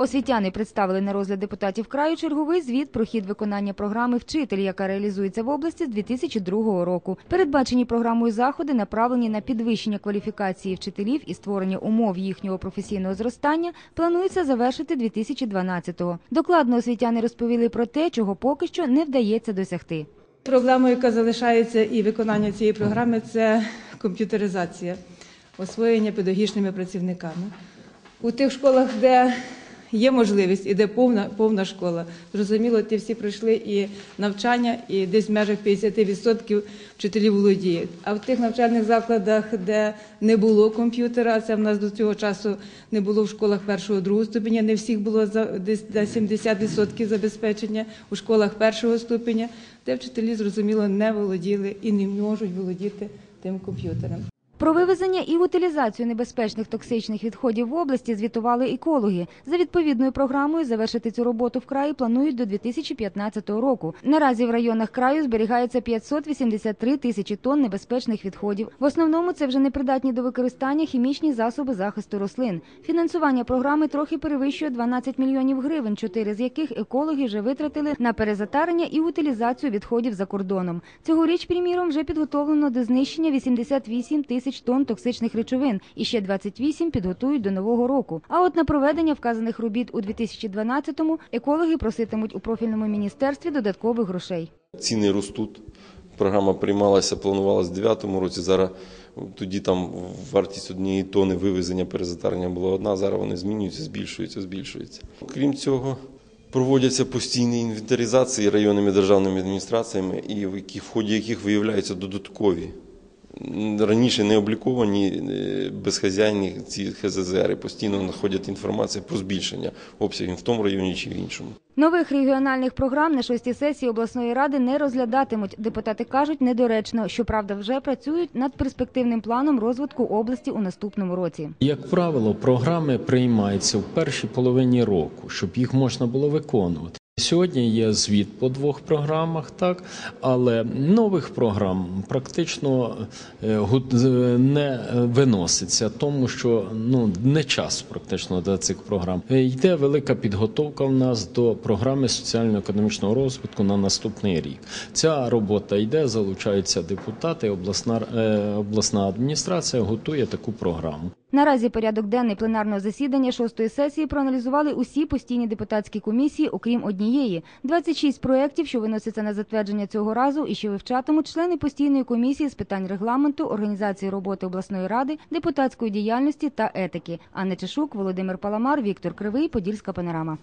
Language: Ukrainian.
Освітяни представили на розгляд депутатів краю черговий звіт про хід виконання програми «Вчитель», яка реалізується в області з 2002 року. Передбачені програмою заходи направлені на підвищення кваліфікації вчителів і створення умов їхнього професійного зростання. Планується завершити 2012-го. Докладно освітяни розповіли про те, чого поки що не вдається досягти. Проблемою, яка залишається і виконання цієї програми, це комп'ютеризація, освоєння педагогічними працівниками. У тих школах, де є можливість і де повна, повна школа, зрозуміло, ті всі пройшли і навчання, і десь в межах 50% вчителів володіють. А в тих навчальних закладах, де не було комп'ютера, це в нас до цього часу не було в школах першого другого ступеня, не всіх було за десь на 70% забезпечення у школах першого ступеня, де вчителі, зрозуміло, не володіли і не можуть володіти тим комп'ютером. Про вивезення і утилізацію небезпечних токсичних відходів в області звітували екологи. За відповідною програмою завершити цю роботу в краї планують до 2015 року. Наразі в районах краю зберігається 583 тисячі тонн небезпечних відходів. В основному це вже непридатні до використання хімічні засоби захисту рослин. Фінансування програми трохи перевищує 12 мільйонів гривень, чотири з яких екологи вже витратили на перезатарення і утилізацію відходів за кордоном. Цьогоріч, приміром, вже підготовлено до знищення 88 тисяч тонн токсичних речовин і ще 28 підготують до нового року. А от на проведення вказаних робіт у 2012-му екологи проситимуть у профільному міністерстві додаткових грошей. Ціни ростуть. Програма приймалася, планувалася в 2009 році. Зараз тоді там вартість однієї тони вивезення перезатарення була одна. Зараз вони змінюються, збільшуються, збільшуються. Крім цього, проводяться постійні інвентаризації районними державними адміністраціями, і в ході яких виявляються додаткові. Раніше не обліковані е, безхазяйні ці ХЗЗРи постійно знаходять інформацію про збільшення обсягів в тому районі чи в іншому. Нових регіональних програм на шостій сесії обласної ради не розглядатимуть. Депутати кажуть недоречно, щоправда, вже працюють над перспективним планом розвитку області у наступному році. Як правило, програми приймаються в першій половині року, щоб їх можна було виконувати. Сьогодні є звіт по двох програмах, так але нових програм практично е, не виноситься, тому що ну не час практично до цих програм. Е, Йде велика підготовка в нас до програми соціально-економічного розвитку на наступний рік. Ця робота йде, залучаються депутати. Обласна е, обласна адміністрація готує таку програму. Наразі порядок денний пленарного засідання шостої сесії проаналізували усі постійні депутатські комісії, окрім однієї. 26 проєктів, що виносяться на затвердження цього разу і що вивчатимуть члени постійної комісії з питань регламенту, організації роботи обласної ради, депутатської діяльності та етики. Анна Чешук, Володимир Паламар, Віктор Кривий, Подільська панорама.